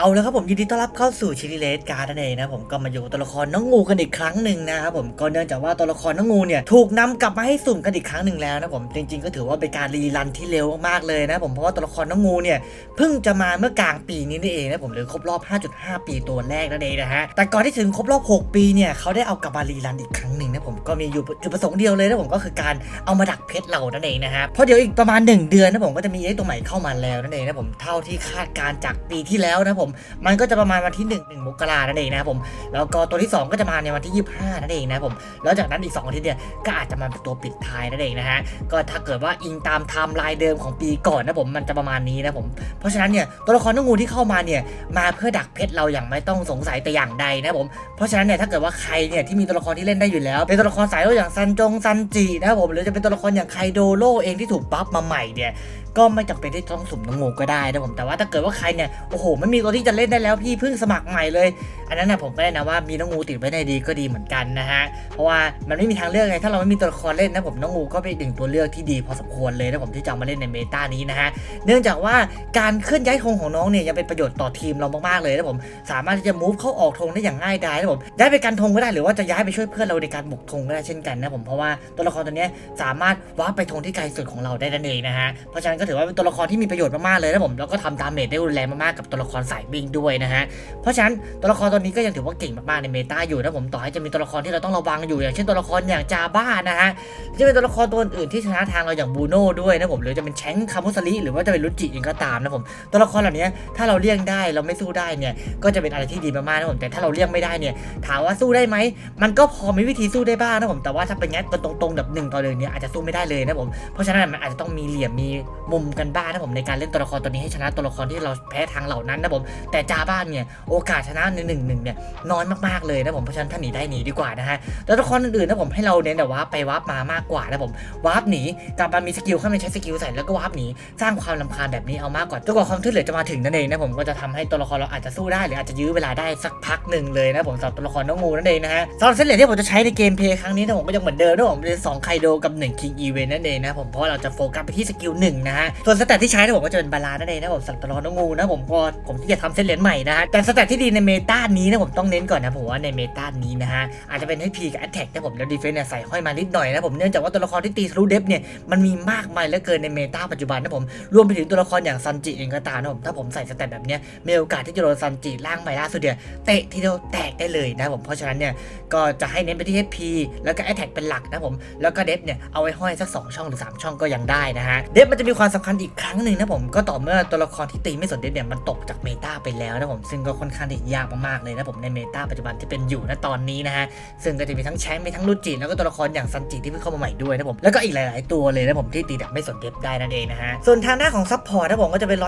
เอาแล้วครับผมยินดีต้อนรับเข้าสู่ชิลิเลสการ์ดนั่นเองนะผมก็มาอยู่ตัวละครน้องงูกันอีกครั้งหนึ่งนะครับผมก็เนื่องจากว่าตัวละครน้องงูเนี่ยถูกนำกลับมาให้สุ่มกันอีกครั้งหนึ่งแล้วนะผมจริง ๆ ก็ถือว่าเป็นการรีรันที่เร็วมากๆเลยนะผมเพราะว่าตัวละครน้องงูเนี่ยเพิ่งจะมาเมื่อกลางปีนี้นี่เองนะผมหรือครบรอบ 5.5 ปีตัวแรกนั่นเองนะฮะแต่ก่อนที่ถึงครบรอบ 6 ปีเนี่ยเขาได้เอากลับมารีรันอีกครั้งหนึ่งนะผมก็มีอยู่จุดประสงค์เดียวเลยนะผมก็คือการเอามาดักเพชรเรานั่นเองนะฮะเพราะเดี๋ยวอีกประมาณ 1 เดือนนะผมก็จะมีไอ้ตัวใหม่เข้ามาแล้วนั่นเองนะผมเท่าที่คาดการจากปีที่แล้วนะผมมันก็จะประมาณวันที่ 1 1มกรานั่นเองนะครับผม แล้วก็ตัวที่ 2 ก็จะมาในวันที่ 25นั่นเองนะครับผม แล้วจากนั้นอีก2อาทิตย์เนี่ยก็อาจจะมาเป็นตัวปิดท้ายนั่นเองนะฮะ ก็ถ้าเกิดว่าอิงตามไทม์ไลน์เดิมของปีก่อนนะผม มันจะประมาณนี้นะผม เพราะฉะนั้นเนี่ยตัวละครน้องงูที่เข้ามาเนี่ยมาเพื่อดักเพชรเราอย่างไม่ต้องสงสัยแต่อย่างใดนะผม เพราะฉะนั้นเนี่ยถ้าเกิดว่าใครเนี่ยที่มีตัวละครที่เล่นได้อยู่แล้ว เป็นตัวละครสายโลกอย่างซันจงซันจินะครับผม หรือจะเป็นตัวละครอย่างไคโดโลเองที่ถูกบัฟมาใหม่เนี่ยก็ไม่จำเป็นที่ต้องสุ่มน้องงูก็ได้นะผมแต่ว่าถ้าเกิดว่าใครเนี่ยโอ้โหไม่มีตัวที่จะเล่นได้แล้วพี่เพิ่งสมัครใหม่เลย อันนั้นนะผมก็แนะนำว่ามีน้องงูติดไว้ในดีก็ดีเหมือนกันนะฮะเพราะว่ามันไม่มีทางเลือกไงถ้าเราไม่มีตัวละครเล่นนะผมน้องงูก็เป็นหนึ่งตัวเลือกที่ดีพอสมควรเลยนะผมที่จะมาเล่นในเมตานี้นะฮะเนื่องจากว่าการเคลื่อนย้ายธงของน้องเนี่ยยังเป็นประโยชน์ต่อทีมเรามากๆเลยนะผมสามารถที่จะมูฟเข้าออกธงได้อย่างง่ายดายนะผมย้ายไปกันธงก็ได้หรือว่าจะย้ายไปช่วยเพื่อนเราในการบุกธงก็ได้เช่นกันนะผมเพราะว่าตัวละครตัวนี้สามารถวาร์ปไปธงที่ไกลสุดของเราได้นั่นเองนะฮะเพราะฉะนั้นก็ถือว่าเป็นตัวละครที่มีประโยชน์มากๆเลยนะผมแล้วก็ทำดาเมจได้รุนแรงมากๆกับตัวละครสายวิ่งด้วยนะฮะเพราะฉะนั้นตัวละครตัวนี้ก็ยังถือว่าเก่งมากๆในเมตาอยู่นะผมต่อให้จะมีตัวละครที่เราต้องระวังอยู่อย่างเช่นตัวละครอย่างจาบ้านะฮะจะเป็นตัวละครตัวอื่นที่ชนะทางเราอย่างบูโน่ด้วยนะผมหรือจะเป็นแชงคามุสลิหรือว่าจะเป็นรุจิเองก็ตามนะผมตัวละครเหล่านี้ถ้าเราเลี่ยงได้เราไม่สู้ได้เนี่ยก็จะเป็นอะไรที่ดีมากๆนะผมแต่ถ้าเราเลี่ยงไม่ได้เนี่ยถามว่าสู้ได้ไหมมันก็พอมีวิธีสู้ได้บ้างนะผมแต่ว่าถ้าเป็นงัดกันตรงๆแบบหนึ่งต่อหนึ่งเนี่ยอาจจะสู้ไม่ได้เลยนะผมเพราะฉะนั้นมันอาจจะต้องมีเหลี่ยมมีมุมกันบ้างนะผมในการเล่นตัวละครตัวนี้ให้ชนะตัวละครที่เราแพ้ทางเหล่านั้นนะผมแต่จาบ้านเนี่ยโอกาสชนะในหนึ่งหนึ่งเนี่ยน้อยมากๆเลยนะผมเพราะฉะนั้นถ้าหนีได้หนีดีกว่านะฮะแต่ตัวละครอื่นๆนะผมให้เราเน้นแต่ว่าไปวาร์ปมามากกว่านะผมวาร์ปหนีกลับมามีสกิลเข้ามาใช้สกิลใส่แล้วก็วาร์ปหนีสร้างความลำคาญแบบนี้เอามากกว่าจนกว่าความช่วยเหลือจะมาถึงนั่นเองนะผมก็จะทำให้ตัวละครเราอาจจะสู้ได้หรืออาจจะยื้อเวลาได้สักพักหนึ่งเลยนะผมสำหรับตัวละครน้องงูนั่นเองนะฮะสำหรับเส้นเหลือที่ผมจะใช้ในเกมเพลย์ครั้งนี้นะผมก็ยังเหมือนเดิมนะผมเป็นสองไคโดกับหนึ่งคิงอีเวนนั่นเองนะผมเพราะเราจะโฟกัสไปที่สกิลหนึ่งนะฮะ ส่วนสแตทที่ใช้นะผมก็จะเป็นบาลานนั่นเองนะผมสัตัวละครน้องงูนะผมพอผมที่จะทำเส้นเหรียญใหม่นะฮะ แต่สแตทที่ดีในเมตานี้นะผมต้องเน้นก่อนนะผมว่าในเมตานี้นะฮะอาจจะเป็นให้พีกับแอตแทกนะผมแล้วดีเฟนเนี่ยใส่ห้อยมานิดหน่อยนะผมเนื่องจากว่าตัวละครที่ตีทะลุเดฟเนี่ยมันมีมากมายเหลือเกินในเมตาปัจจุบันนะผมรวมไปถึงตัวละครอย่างซันจิเองก็ตามนะผมถ้าผมใส่สแตทแบบเนี้ยมีโอกาสที่จะโดนซันจิล่างใบล่าสุดเนี่ยเตะทีเดียวแตกได้เลยนะผมเพราะฉะนั้นเนี่ยก็จะให้เน้นไปที่ HP แล้วก็แอตแทกเป็นหลักนะผมแล้วก็เดฟเนี่ยเอาไว้ห้อยสักสองช่องหรือสามช่องก็ยังได้นะฮะเดฟมันจะมีความสำคัญอีกครั้งหนึ่งนะผมก็ต่อเมื่อตัวละครที่ตีไม่สนเดฟเนี่ยมันตกจากเมตาไปแล้วนะผมซึ่งก็ค่อนข้างที่ยากมากๆเลยนะผมในเมตาปัจจุบันที่เป็นอยู่ณตอนนี้นะฮะซึ่งก็จะมีทั้งแชงค์มีทั้งลูจิแล้วก็ตัวละครอย่างซันจิที่เพิ่งเข้ามาใหม่ด้วยนะผมแล้วก็อีกหลาย ๆ ตัวเลยนะผมที่ตีแบบไม่สนเดฟได้นั่นเองนะฮะส่วนทางด้านของซัพพอร์ตนะผมก็จะเป็น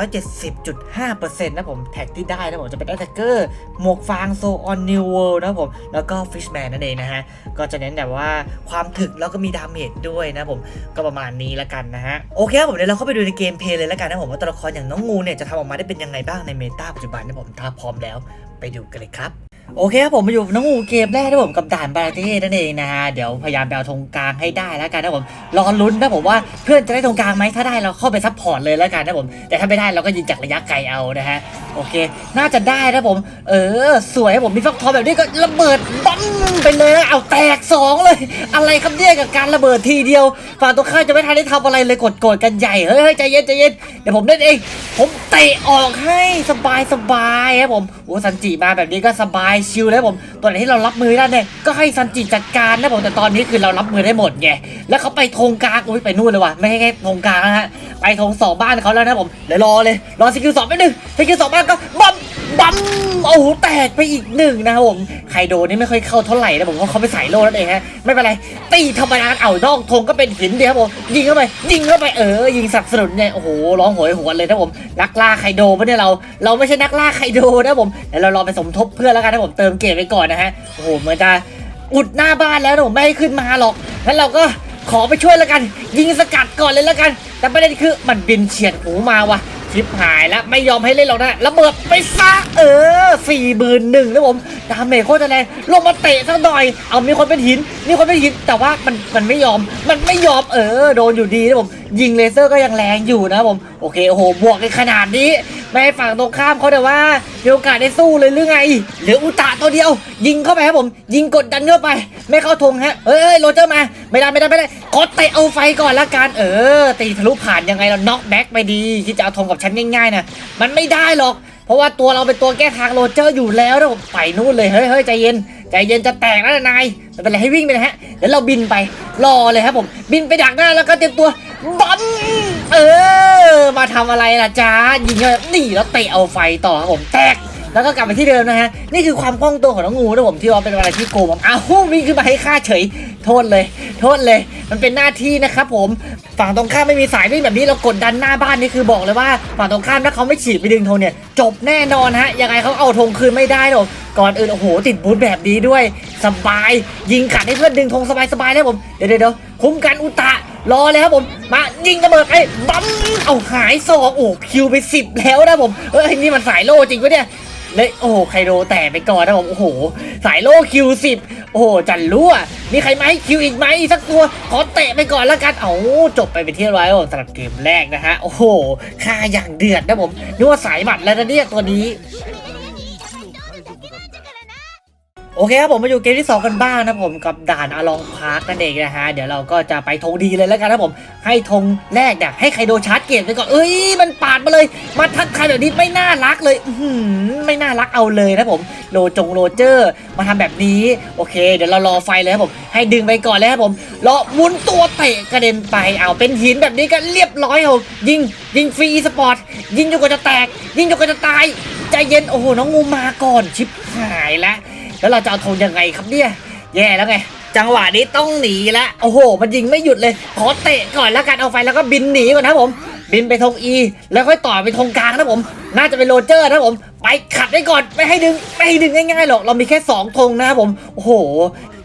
170.5%นะผมแท็กที่ได้นะผมจะเป็นแอตแทกเกอร์หมวกฟางโซออนนิวเวิลด์นะผมแล้วก็ฟิชแมนนั่นเองนะฮะก็จะเน้นแบบว่าความถึกแล้วก็มีดาเมจด้วยนะผมก็ประมาณนี้ละกันนะฮะโอเคครับผมเดี๋ยวเราเข้าไปดูในเกมเพลย์เลยแล้วกันนะผมว่าตัวละครอย่างน้องงูเนี่ยจะทำออกมาได้เป็นยังไงบ้างในเมตาปัจจุบันนะผมถ้าพร้อมแล้วไปดูกันเลยครับโอเคครับผมมาอยู่น้องงูเกมแรกนะผมกับด่านบาราเต้นั่นเองนะฮะเดี๋ยวพยายามไปเอาธงกลางให้ได้แล้วกันนะผมรอลุ้นนะผมว่าเพื่อนจะได้ธงกลางไหมถ้าได้เราเข้าไปซัพพอร์ตเลยแล้วกันนะผมแต่ถ้าไม่ได้เราก็ยิงจากระยะไกลเอานะฮะโอเค น่าจะได้นะผม เออ สวยผมมีฟักทองแบบนี้ก็ระเบิดบั้มไปเลยนะเอาแตกสองเลย อะไรครับเนี่ยกับการระเบิดทีเดียวฝั่งตัวข้ามจะไม่ทันได้ทำอะไรเลยกดโกรธกันใหญ่เฮ้ยเฮ้ยใจเย็นใจเย็นเดี๋ยวผมเล่นเองผมเตะออกให้สบายสบายครับผมโอ้ซันจิมาแบบนี้ก็สบายชิลแล้ผมตัวไหนที่เรารับมือได้เนี่ยก็ให้ซันจิจัดการนะผมแต่ตอนนี้คือเรารับมือได้หมดไงแล้วเขาไปธงกลางอุ้ยไปนู่นเลยว่ะไม่ใช่แค่ธงกลางนะฮะ ไปธงสองบ้านเขาแล้วนะผมเดี๋ยวรอเลยรอสกิลสองไปหนึ่งสกิลสองบ้านก็บัมบัมโอ้โหแตกไปอีกหนึ่งนะครับผมไคโดนี่ไม่ค่อยเข้าเท่าไหร่นะผมเพราะเขาไปใส่โล่นั่นเองฮะไม่เป็นไรตีธรรมดาเอานอกธงก็เป็นหินเดียวครับผมยิงเข้าไปยิงเข้าไปเออยิงสับสนุนเนี่ยโอ้โหร้องโหยหวนเลยนะผมนักล่าไคโดปะเนี่ยเรา เราไม่ใช่นักล่าไคโดนะผมเดี๋ยวเรารอไปสมทบเพื่อนแล้วกันนะผมเติมเกรดไปก่อนนะฮะโอ้โหเหมือนจะอุดหน้าบ้านแล้วนะผมไม่ให้ขึ้นมาหรอกงั้นเราก็ ขอไปช่วยแล้วกัน ยิงสกัดก่อนเลยแล้วกัน แต่ประเด็นคือมันบินเฉียดหูมาว่ะชิปหายแล้วไม่ยอมให้เล่นหรอกนะระเบิดไปซะเออสี่หมื่นหนึ่งนะผมดาเมจโคตรแรงลงมาเตะสักหน่อย เอามีคนเป็นหินมีคนเป็นหินแต่ว่ามันมันไม่ยอมมันไม่ยอมเออโดนอยู่ดีนะผม ยิงเลเซอร์ก็ยังแรงอยู่นะผมโอเคโอ้โหบวกกันขนาดนี้ไม่ให้ฝั่งตรงข้ามเขาแต่ว่ามีโอกาสได้สู้เลยหรือไงเหลืออุตะตัวเดียว ยิงเข้าไปครับผม ยิงกดดันเข้าไป ไม่เข้าธงฮะเอ้ยโรเจอร์มา ไม่ได้ไม่ได้ไม่ได้กดเตะเอาไฟก่อนละกันเออตีทะลุผ่านยังไงเราน็อกแบ็กไปดีที่จะเอาธงกับฉันง่ายๆนะมันไม่ได้หรอก เพราะว่าตัวเราเป็นตัวแก้ทางโรเจอร์อยู่แล้วนะผมไปนู่นเลยเฮ้ยเฮ้ยใจเย็น ใจเย็นจะแตกแล้วนะนายไม่เป็นไรให้วิ่งไปนะฮะเดี๋ยวเราบินไปรอเลยครับผม บินไปดักหน้าแล้วก็เตรียมตัวบัมเออ มาทำอะไรล่ะจ้ายิงเลยนี่แล้วเตะเอาไฟต่อครับผมแตกแล้วก็กลับไปที่เดิมนะฮะ นี่คือความคล่องตัวของน้องงูนะผมที่ว่าเป็นอะไรที่โกงผมอ้าววิ่งขึ้นมาให้ฆ่าเฉย โทษเลย โทษเลย มันเป็นหน้าที่นะครับผม ฝั่งตรงข้ามไม่มีสายวิ่งแบบนี้เรากดดันหน้าบ้านนี่คือบอกเลยว่าฝั่งตรงข้ามถ้าเขาไม่ฉีดไปดึงธงเนี่ย จบแน่นอนฮะ ยังไงเขาเอาธงคืนไม่ได้หรอก ก่อนอื่นโอ้โหติดบูทแบบนี้ด้วยสบาย ยิงขัดให้เพื่อนดึงธงสบายๆแล้วผม เดี๋ยวเดี๋ยวคุ้มกันอุตะรอเลยครับผม มายิงระเบิดไปบัมเอาหายสองโอ้คิวไปสิบแล้วนะผมเอ้ยนี่มันสายโล่จริงปะเนี่ยเลยโอ้โหไคโดแตกไปก่อนนะผมโอ้โห สายโล่คิวสิบโอ้โหจันรั่วมีใครมาให้คิวอีกไหมสักตัวขอเตะไปก่อนแล้วกันเอาจบไปเป็นที่ร้อยสำหรับเกมแรกนะฮะโอ้โหค่าอย่างเดือดนะผมนึกว่าสายบัตรแล้วนะเนี่ยตัวนี้ อเคครับผมมาอยู่เกมที่ 2 กันบ้างนะผมกับด่านอาลองพาร์คนั่นเองนะฮะเดี๋ยวเราก็จะไปธงดีเลยแล้วกันนะผมให้ธงแรกเนี่ยให้ใครโดนชาร์จเกตไปก่อนเอ้ยมันปาดมาเลย มาทักทายแบบนี้ไม่น่ารักเลยอืไม่น่ารักเอาเลยนะผมโลจงโรเจอร์มาทำแบบนี้โอเค เดี๋ยวเรารอไฟเลยครับผมให้ดึงไปก่อนเลยครับผมรอหมุนตัวเตะกระเด็นไปเอาเป็นหินแบบนี้ก็เรียบร้อยครับยิงยิงฟรีสปอร์ตยิงจนกว่าจะแตก ยิงจนกว่าจะตายใจเย็นโอ้โหน้องงูมาก่อนชิบหายแล้ว แล้วเราจะเอาธงยังไงครับเนี่ย แย่แล้วไง จังหวะนี้ต้องหนีละโอ้โห มันยิงไม่หยุดเลย ขอเตะก่อนแล้วกันเอาไฟแล้วก็บินหนีก่อนนะผม บินไปธงอีแล้วค่อยต่อไปธงกลางนะผม น่าจะเป็นโรเจอร์นะผม ไปขัดได้ก่อนไม่ให้ดึงไม่ให้ดึงง่ายๆหรอกเรามีแค่สองธงนะครับผม โอ้โห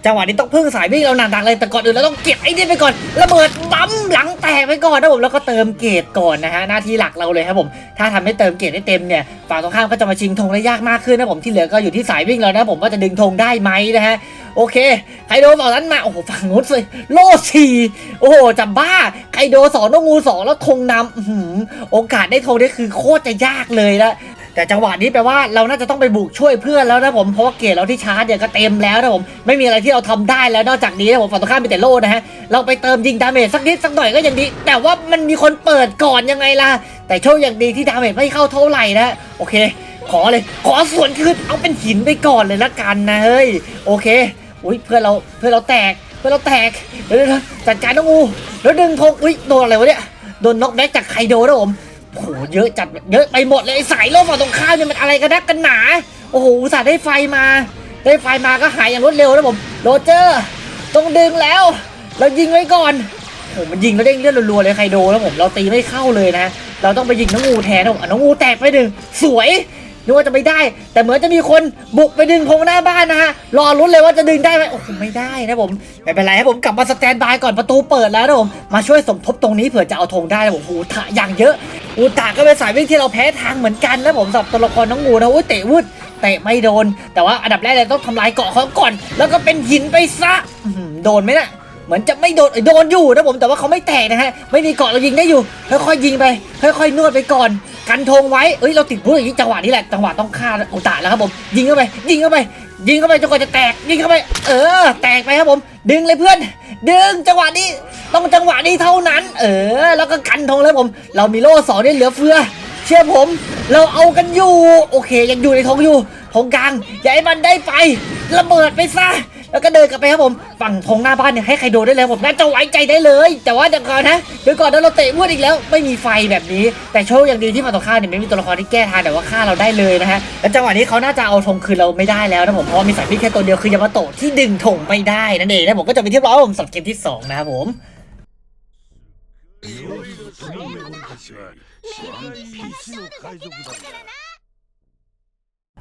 จังหวะนี้ต้องพึ่งสายวิ่งเราหนักๆเลยแต่ก่อนอื่นเราต้องเก็บไอ้นี่ไปก่อนระเบิดบั๊มหลังแตกไปก่อนนะผมแล้วก็เติมเกรดก่อนนะฮะหน้าที่หลักเราเลยครับผม ถ้าทำให้เติมเกรดได้เต็มเนี่ยฝั่งตรงข้ามก็จะมาชิงธงได้ยากมากขึ้นนะผมที่เหลือก็อยู่ที่สายวิ่งแล้วนะผมว่าจะดึงธงได้ไหมนะฮะโอเคไคโดฝั่งนั้นมาโอ้โหฝั่งนู้นเลยโล่สี่โอ้โหจะบ้าไคโดสองน้องงูสองแล้วธงนำโอกาสได้ธงนี่คือโคตรจะยากเลยนะ แต่จังหวะนี้แปลว่าเราน่าจะต้องไปบุกช่วยเพื่อนแล้วนะผมเพราะว่าเกรเราที่ชาร์จเนี่ยก็เต็มแล้วนะผมไม่มีอะไรที่เราทำได้แล้วนอกจากนี้นะผมฝั่งตรงข้ามมีแต่โล่นะฮะเราไปเติมยิงดาเมจสักนิดสักหน่อยก็ยังดี แต่ว่ามันมีคนเปิดก่อนยังไงล่ะ แต่โชคอย่างดีที่ดาเมจไม่เข้าเท่าไหร่นะโอเค ขอเลย ขอส่วนคืนเอาเป็นหินไปก่อนเลยละกันนะเฮ้ยโอเคอุ้ยเพื่อนเราเพื่อนเราแตกเพื่อนเราแตกเดี๋ยวเดี๋ยวเดี๋ยวจัดการน้องงูแล้วดึงธงอุ้ยโดนอะไรวะเนี่ยโดนน็อกแบ็กจากไคโดนะผม โอ้โหเยอะจัดเยอะไปหมดเลยสายโลกฝั่งตรงข้ามเนี่ยมันอะไรกันนักกันหนา โอ้โหสาห์ได้ไฟมา ได้ไฟมาก็หายอย่างรวดเร็วนะผมโรเจอร์ต้องดึงแล้วเรายิงไว้ก่อนโอ้โหมันยิงแล้วเด้งเลือดรัวๆเลยใครโดนแล้วผมเราตีไม่เข้าเลยนะ เราต้องไปยิงน้องงูแทนนะผมน้องงูแตกไปหนึ่งสวยนึกว่าจะไม่ได้ แต่เหมือนจะมีคนบุกไปดึงธงหน้าบ้านนะฮะรอลุ้นเลยว่าจะดึงได้ไหมโอ้โหไม่ได้นะผมไม่เป็นไรครับผมกลับมาสแตนบายก่อนประตูเปิดแล้วนะผมมาช่วยสมทบตรงนี้เผื่อจะเอาธงได้นะผมโอ้โหทะอย่างเยอะ อูตาก็เป็นสายวิ่งที่เราแพ้ทางเหมือนกันนะผมสับตัวละครน้องงูนะโอ้ยเตะวุดเตะไม่โดน แต่ว่าอันดับแรกเลยต้องทำลายเกาะเขาก่อน แล้วก็เป็นหินไปซะโดนไหมน่ะเหมือนจะไม่โดนเอ้โดนอยู่นะผมแต่ว่าเขาไม่แตกนะฮะไม่มีเกาะเรายิงได้อยู่ค่อยๆยิงไปค่อยๆนวดไปก่อนกันธงไว้เอ้ยเราติดพูดอย่างนี้จังหวะนี้แหละจังหวะต้องฆ่าอุตาแล้วครับผมยิงเข้าไป ยิงเข้าไป ยิงเข้าไปจนกว่าจะแตกยิงเข้าไป เออ แตกไปครับผม ดึงเลยเพื่อน ดึงจังหวะนี้ต้องจังหวะนี้เท่านั้น เออ แล้วก็กันธงแล้วผม เรามีโล่สองได้เหลือเฟือ เชื่อผม เราเอากันอยู่ โอเค ยังอยู่ในธงอยู่ธงกลางอย่าให้มันได้ไประเบิดไปซะ แล้วก็เดินกลับไปครับผมฝั่งธงหน้าบ้านเนี่ยให้ใครโดนได้เลยผมน่าจะไว้ใจได้เลย แต่ว่าเดี๋ยวก่อนนะเดี๋ยวก่อนนะเราเตะมวดอีกแล้วไม่มีไฟแบบนี้ แต่โชคอย่างดีที่ฝั่งตรงข้ามเนี่ยไม่มีตัวละครที่แก้ทางแต่ว่าฆ่าเราได้เลยนะฮะแล้วจังหวะนี้เขาน่าจะเอาธงคืนเราไม่ได้แล้วนะผมเพราะมีสายพิษแค่ตัวเดียวคือยามาโตะที่ดึงธงไม่ได้นั่นเองนะผมก็จะเป็นที่ร้อยผมสำหรับเกมที่สองนะครับผม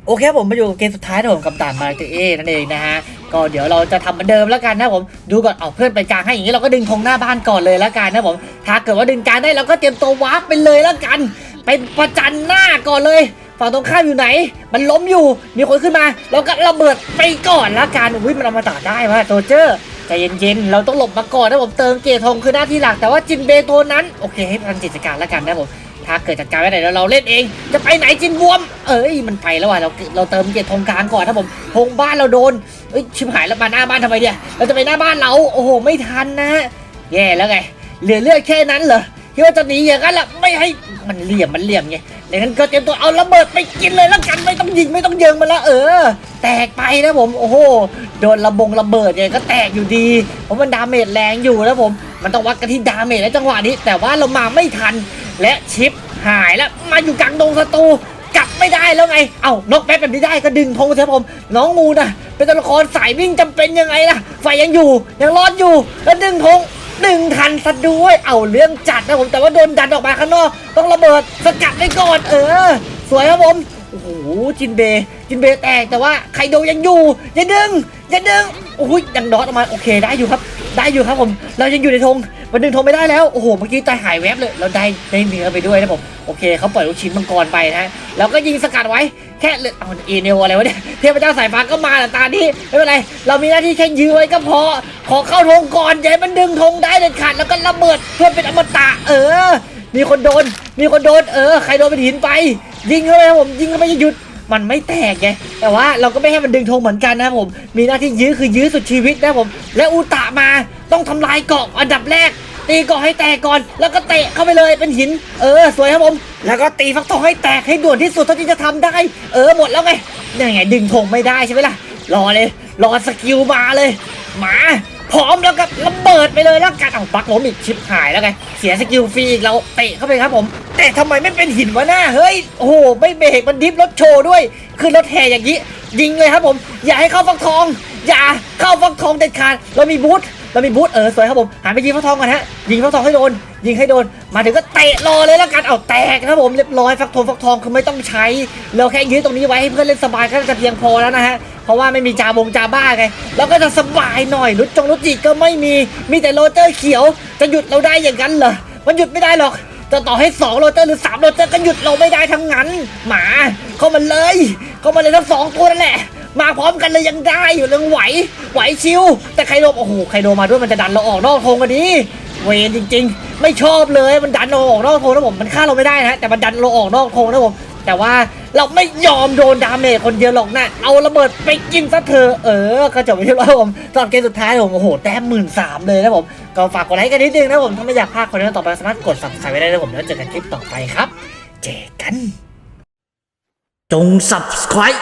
โอเคผมมาอยู่กับเกมสุดท้ายนะผมกับด่านมาเตเอนั่นเองนะฮะก็เดี๋ยวเราจะทำเหมือนเดิมแล้วกันนะผมดูก่อนเอาเพื่อนไปกลางให้อย่างนี้เราก็ดึงธงหน้าบ้านก่อนเลยแล้วกันนะผมถ้าเกิดว่าดึงกลางได้เราก็เตรียมตัววาร์ปไปเลยแล้วกัน ไปประจันหน้าก่อนเลยฝั่งตรงข้ามอยู่ไหน มันล้มอยู่มีคนขึ้นมาเราก็ระเบิดไปก่อนละกันอุ้ยมันเอามาตัดได้ว่ะโซเจอร์ใจเย็นๆเราต้องหลบมาก่อนนะผมเติมเกียร์ทงคือหน้าที่หลักแต่ว่าจินเบตัวนั้นโอเคให้พันจิตจัดการแล้วกันนะผม ถ้าเกิดจัดการไม่ได้แล้วเราเล่นเอง จะไปไหนจินบวม เอ้ยมันไปแล้วว่ะเราเราเติมเกียร์ทงกลางก่อนนะผมธงบ้านเราโดนเอ้ยชิบหายแล้วมาหน้าบ้านทำไมเนี่ยเราจะไปหน้าบ้านเราโอ้โหไม่ทันนะแย่แล้วไงเหลือเลือดแค่นั้นเหรอคิดว่าจะหนีอย่างนั้นล่ะไม่ให้มันเหลี่ยมมันเหลี่ยมไงดังนั้นก็เตรียมตัวเอาระเบิดไปกินเลยแล้วกันไม่ต้องยิงไม่ต้องเยิงมันละเออ แตกไปนะผมโอ้โหโดนระบงระเบิดเนี่ยก็แตกอยู่ดีเพราะมันดาเมจแรงอยู่นะผม มันต้องวัดกันที่ดาเมจและจังหวะนี้ แต่ว่าเรามาไม่ทัน และชิปหายแล้วมาอยู่กลางดงศัตรูกลับไม่ได้แล้วไง เอ้านกแป๊บแบบนี้ได้ก็ดึงธงใช่ผม น้องงูนะเป็นตัวละครสายวิ่งจำเป็นยังไงล่ะไฟยังอยู่ยังรอดอยู่แล้วดึงธงดึงทันซะด้วย เอาเรื่องจัดนะผมแต่ว่าโดนดันออกมาข้างนอกต้องระเบิดสกัดได้ก่อนเออ สวยครับผมโอ้โหจินเบจินเบแตกแต่ว่าไคโดยังอยู่อย่าดึงอย่าดึงโอ้ยยังดอทออกมาโอเคได้อยู่ครับ ได้อยู่ครับผม เรายังอยู่ในธง มันดึงธงไม่ได้แล้ว โอ้โห เมื่อกี้ใจหายแวบเลย เราได้ได้เนื้อไปด้วยนะผม โอเค เขาปล่อยลูกชิ้นมังกรไปนะแล้วก็ยิงสกัดไว้ แค่เลยเอาเอเนลอะไรวะเนี่ย เทพเจ้าสายฟ้าก็มาแต่ตานี้ไม่เป็นไร เรามีหน้าที่แค่ยื้อไว้ก็พอ ขอเข้าธงก่อนอย่าให้มันดึงธงได้เด็ดขาด แล้วก็ระเบิดเพื่อเป็นอมตะ เออ มีคนโดน มีคนโดน เออ ใครโดนเป็นหินไป ยิงเข้าไปครับผม ยิงเข้าไม่หยุดมันไม่แตกไง แต่ว่าเราก็ไม่ให้มันดึงธงเหมือนกันนะผม มีหน้าที่ยื้อคือยื้อสุดชีวิตนะผม และอุตะมา ต้องทำลายเกาะอันดับแรก ตีเกาะให้แตกก่อน แล้วก็เตะเข้าไปเลยเป็นหิน เออ สวยครับผม แล้วก็ตีฟักทองให้แตกให้ด่วนที่สุดเท่าที่จะทำได้ เออหมดแล้วไงนี่ไงดึงธงไม่ได้ใช่ไหมล่ะ รอเลย รอสกิลมาเลยมาพร้อมแล้วกับระเบิดไปเลยแล้วกันเอาบักล้มอีกชิปหายแล้วไงเสียสกิลฟรีอีกเราเตะเข้าไปครับผม แต่ทำไมไม่เป็นหินวะหน้าเฮ้ยโอ้โหไม่เบรกมันดิฟรถโชว์ด้วยขึ้นรถแห่อย่างนี้ยิงเลยครับผม อย่าให้เข้าฟักทอง อย่าเข้าฟักทองเด็ดขาดเรามีบูท เรามีบูทเออสวยครับผมหันไปยิงฟักทองก่อนฮะยิงฟักทองให้โดน ยิงให้โดน มาถึงก็เตะรอเลยแล้วกันเอาแตกครับผมเรียบร้อยฟักทองฟักทองคือไม่ต้องใช้เราแค่ยื้อตรงนี้ไว้ให้เพื่อนเล่นสบายก็จะเพียงพอแล้วนะฮะเพราะว่าไม่มีจาบงจาบ้าไงแล้วก็จะสบายหน่อยรุดจงรุดจิก็ไม่มีมีแต่โรเจอร์เขียว จะหยุดเราได้อย่างนั้นเหรอมันหยุดไม่ได้หรอกจะต่อให้2โรเจอร์หรือ3โรเจอร์ก็หยุดเราไม่ได้ทั้งนั้น หมาเข้ามาเลยเข้ามาเลยทั้งสองตัวนั่นแหละ มาพร้อมกันเลยยังได้อยู่ยังไหว ไหวชิว แต่ไคโดโอ้โหไคโดมาด้วยมันจะดันเราออกนอกธงกันดีเวรจริง ๆ ไม่ชอบเลยมันดันเราออกนอกธงนะผมมันฆ่าเราไม่ได้นะแต่มันดันเราออกนอกธงนะผมแต่ว่าเราไม่ยอมโดนดาเมจคนเดียวหรอกนะ เอาระเบิดไปกินซะเถอเออ ก็จบไปที่ว่าผมตอนเกมสุดท้ายผมโอ้โห แต้มหมื่นสามเลยนะผม ก็ฝากกดไลค์กันนิดนึงนะผม ถ้าไม่อยากพลาดคอนเทนต์ต่อไปสามารถกด subscribe ไว้ได้นะผม แล้วเจอกันคลิปต่อไปครับ เจอกัน จง subscribe